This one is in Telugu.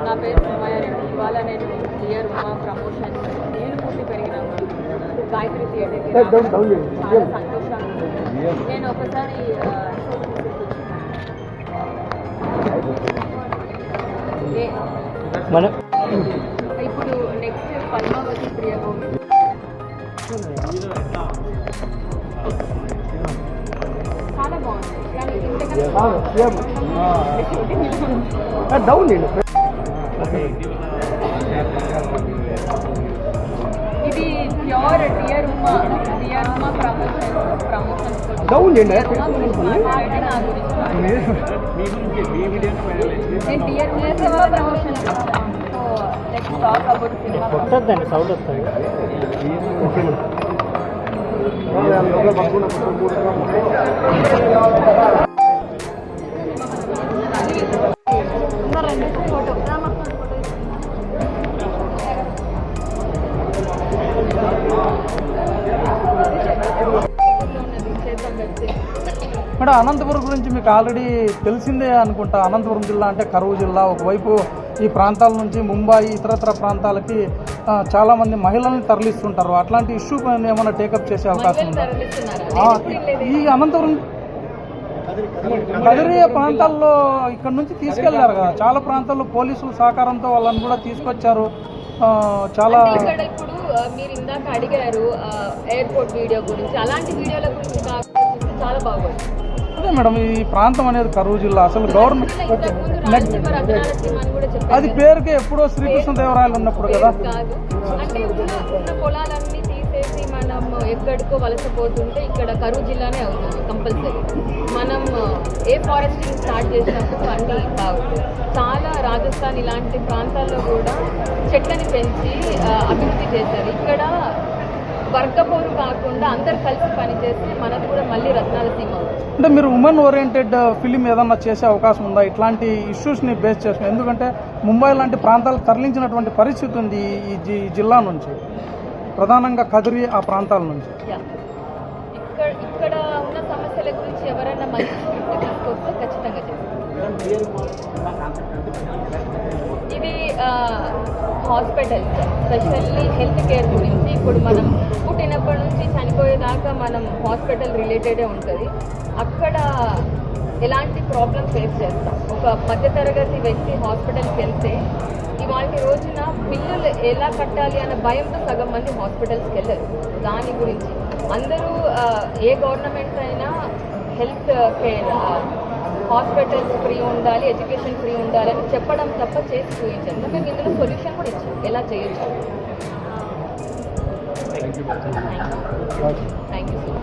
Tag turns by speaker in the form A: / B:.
A: నా పేరు సుమయారెడ్డి ఇవాళ నేను క్లియర్ ఉమా ప్రమోషన్ నేను పుట్టి పెరిగిన గాయత్రి థియేటర్కి
B: డౌన్ డౌన్ చేయండి
A: చాలా సంతోషంగా ఉంది. నేను ఒకసారి ఆ, ఏ-
B: మన
A: చాలా బాగుంది కానీ ఇంతకన్నా
B: డౌన్ చేయండి
A: ఇది pure dear Uma dear Uma promotion promotion
B: down చేయండి
A: మాట్లాడి నా గురించి
B: la vacuna por la
A: vacuna.
C: Madam Anantapuram గురించి మీకు ఆల్రెడీ తెలిసిందే అనుకుంటా. అనంతపురం జిల్లా అంటే కరువు జిల్లా. ఒకవైపు ఈ ప్రాంతాల నుంచి ముంబాయి ఇతరత్ర ప్రాంతాలకి ఆ, చాలా మంది మహిళల్ని తరలిస్తుంటారు. అట్లాంటి ఇష్యూ ఏమైనా టేకప్ చేసే అవకాశం ఉందా? ఈ అనంతపురం కదిరి ప్రాంతాల్లో ఇక్కడ నుంచి తీసుకెళ్ళారు కదా. చాలా ప్రాంతాల్లో పోలీసుల సహకారంతో వాళ్ళని కూడా తీసుకొచ్చారు. చాలా
A: ఇక్కడ ఇప్పుడు ఆ, మీరు ఇందాక అడిగారు ఎయిర్పోర్ట్ వీడియో గురించి. అలాంటి వీడియోల గురించి చాలా బాగుంది
C: అదే మేడం ఈ ప్రాంతం అనేది కరువు జిల్లా. అసలు గవర్నమెంట్ అది పేరుకే ఎప్పుడో శ్రీకృష్ణదేవరాయలు ఉన్నప్పుడు కదా.
A: మనం ఎక్కడికో వలస పోతుంటే ఇక్కడ కరువు జిల్లానే అవుతుంది కంపల్సరీ. మనం ఏ ఫారెస్టింగ్ స్టార్ట్ చేసినప్పుడు అన్ని బాగుంటుంది చాలా రాజస్థాన్ ఇలాంటి ప్రాంతాల్లో కూడా చెట్లని పెంచి అభివృద్ధి చేశారు. ఇక్కడ వర్గపోరు కాకుండా అందరు కలిసి పనిచేస్తే మనకు కూడా మళ్ళీ అవుతుంది
C: అంటే మీరు ఉమెన్ ఓరియంటెడ్ ఫిలిం ఏదన్నా చేసే అవకాశం ఉందా? ఇట్లాంటి ఇష్యూస్ని బేస్ చేసుకుని. ఎందుకంటే ముంబై లాంటి ప్రాంతాలకు తరలించినటువంటి పరిస్థితి ఉంది ఈ జిల్లా నుంచి. ప్రధానంగా కదిరి ఆ ప్రాంతాల నుంచి.
A: ఇక్కడ ఇక్కడ ఉన్న సమస్యల గురించి ఎవరైనా మంచి తీసుకొస్తే ఖచ్చితంగా హాస్పిటల్స్ స్పెషల్లీ హెల్త్ కేర్ గురించి ఇప్పుడు మనం పుట్టినప్పటి నుంచి చనిపోయేదాకా మనం హాస్పిటల్ రిలేటెడే ఉంటుంది. అక్కడ ఎలాంటి ప్రాబ్లమ్ ఫేస్ చేస్తాం. ఒక మధ్యతరగతి వ్యక్తి హాస్పిటల్కి వెళ్తే ఇవాళ రోజున బిల్లులు ఎలా కట్టాలి అన్న భయంతో సగం మంది హాస్పిటల్స్కి వెళ్ళరు. దాని గురించి అందరూ ఏ గవర్నమెంట్ అయినా హెల్త్ కేర్ హాస్పిటల్స్ ఫ్రీ ఉండాలి ఎడ్యుకేషన్ ఫ్రీ ఉండాలి అని చెప్పడం తప్ప చేసి చూపించారు. సో మేము ఇందులో సొల్యూషన్ కూడా ఇచ్చాం ఎలా చేయొచ్చు? Thank you so